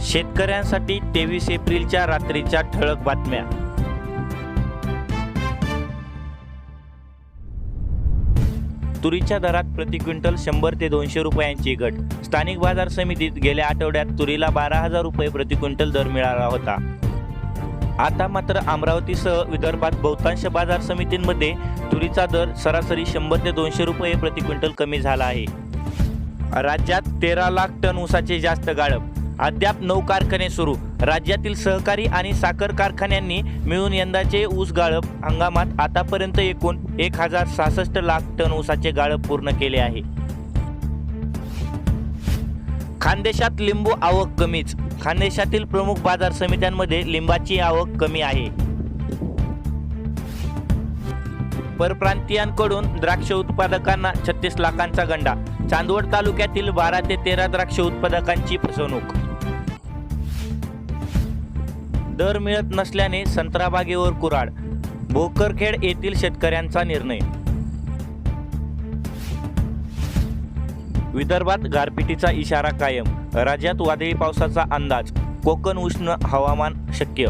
शेतकऱ्यांसाठी तेवीस एप्रिलच्या रात्रीच्या ठळक बातम्या. तुरीच्या दरात प्रति क्विंटल शंभर ते दोनशे रुपयांची घट. स्थानिक बाजार समितीत गेल्या आठवड्यात तुरीला बारा हजार रुपये प्रति क्विंटल दर मिळाला होता. आता मात्र अमरावतीसह विदर्भात बहुतांश बाजार समितींमध्ये तुरीचा दर सरासरी शंभर ते दोनशे रुपये प्रति क्विंटल कमी झाला आहे. राज्यात तेरा लाख टन ऊसाचे जास्त गाळप. अद्याप नऊ कारखाने सुरू. राज्यातील सहकारी आणि साखर कारखान्यांनी मिळून यंदाचे ऊस गाळप हंगामात आतापर्यंत एकूण एक हजार सहासष्ट लाख टन ऊसाचे गाळप पूर्ण केले आहे. खानदेशात लिंबू आवक कमीच. खानदेशातील प्रमुख बाजार समित्यांमध्ये लिंबाची आवक कमी आहे. परप्रांतीयांकडून द्राक्ष उत्पादकांना छत्तीस लाखांचा गंडा. चांदवड तालुक्यातील बारा ते तेरा द्राक्ष उत्पादकांची फसवणूक. दर मिळत नसल्याने संत्राबागेवर कुराड भोकरखेड येथील शेतकऱ्यांचा निर्णय. विदर्भात गारपिटीचा इशारा कायम राज्यात वादळी पावसाचा अंदाज कोकण उष्ण हवामान शक्य